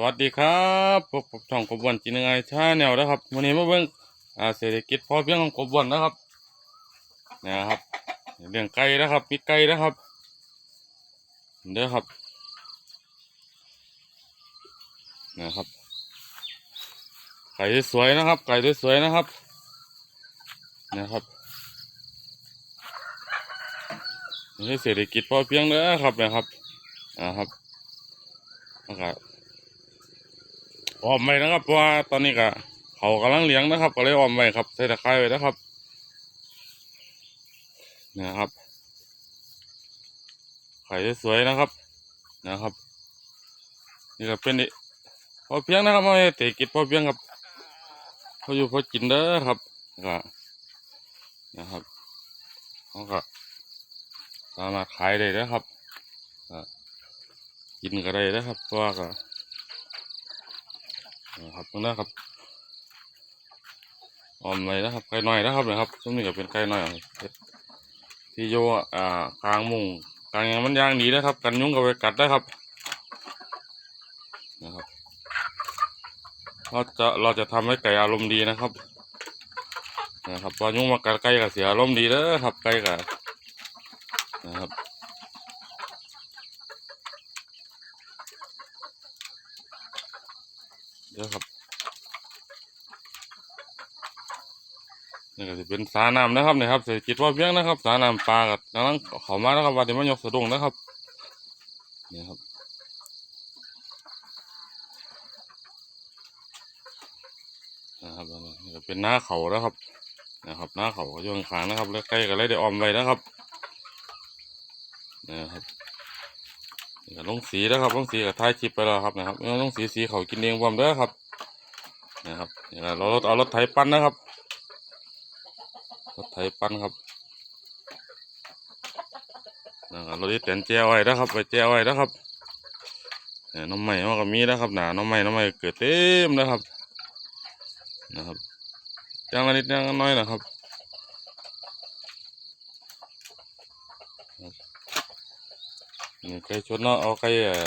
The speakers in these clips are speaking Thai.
วัสดีครับพบกับช่องกบวันจีนงไงชาแนวนะครับวันนี้มาเบิ่งอ่าเศรษฐกิจพอเพียงของกบวันนะครับนะครับเรื่องไก่นะครับมีไก่นะครับเด้อครับนะครับไก่สวยนะครับ ไก่สวยนะครับนะครับนี่เศรษฐกิจพอเพียงเด้อครับนะครับนะครับนะครับ ออมไว้นะครับเพราะว่าตอนนี้ก็เขากำลังเลี้ยงนะครับ ก็เลยออมไว้ครับใส่ตะไคร้ไว้นะครับนี่ยครับไข่สวยๆนะครับนะครับ นี่ก็เป็นอีพอเพียงนะครับไม่เตะกิจพอเพียงครับพออยู่พอกินเด้อครับก็นะครับเขาก็สามารถขายได้นะครับกินก็ได้นะครับเพราะว่าก็ ครับตรงนั้นครับออมเลยนะครับไก่น้อยนะครับนะครับช่วงนี้ก็เป็นไก่น้อยที่โยอ่ากลางมุงกลางอย่างมันยางดีนะครับ กันยุงกับไปกัดนะครับนะครับเราจะเราจะทำให้ไก่อารมณ์ดีนะครับนะครับพอยุ่งมากัดไก่ก็เสียอารมณ์ดีแล้วครับไก่ก็นะครับ เดี๋ยวครับนี่ก็จะเป็นสาน้ำนะครับนี่ครับเศรษฐกิจพอเพียงนะครับ สาน้ำปลากับกำลังเขามาแล้วครับว่าจะมายกสะดุ้งนะครับนี่ครับนะครับนนี้ก็เป็นหน้าเขาแล้วครับนะครับ หน้าเขาก็อยู่ข้างนะครับ แล้วใกล้ก็เลยได้ออมไว้นะครับนะครับ ลงสีแล้วครับลงสีกับท้ายคลิปไปแล้วครับนะครับลงสีสีเขากินเองพร้อมเด้อครับนะครับนี่ก็เราเอารถไถปั้นนะครับรถไถปั้นครับนะครับรถที่เต็นแจ้ไว้นะครับ ไปแจ้ไว้นะครับเนี่ยน้องใหม่มันก็มีนะครับหนาน้องใหม่น้องใหม่เกิดเต็มนะครับนะครับจ้างละนิดจ้างละน้อยนะครับ ไก่ชนเนาะเอาไก่เอ่อ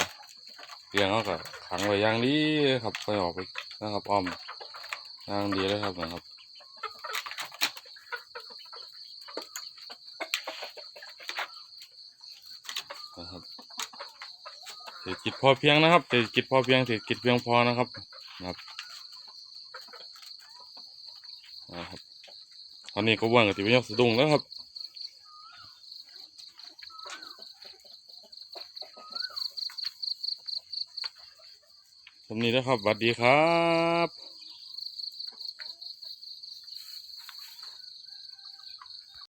เลี้ยงเขาก็ขังไว้ย่างดีครับไปออกไปนะครับอ้อมย่างดีเลยครับนะครับนะครับเศรษฐกิจพอเพียงนะครับเศรษฐกิจพอเพียงเศรษฐกิจเพียงพอนะครับนะครับนะครับตอนนี้ก็ว่างกับที่วิญญาณสะดุ้งแล้วครับ สำนี้นะครับสวัสดีครับ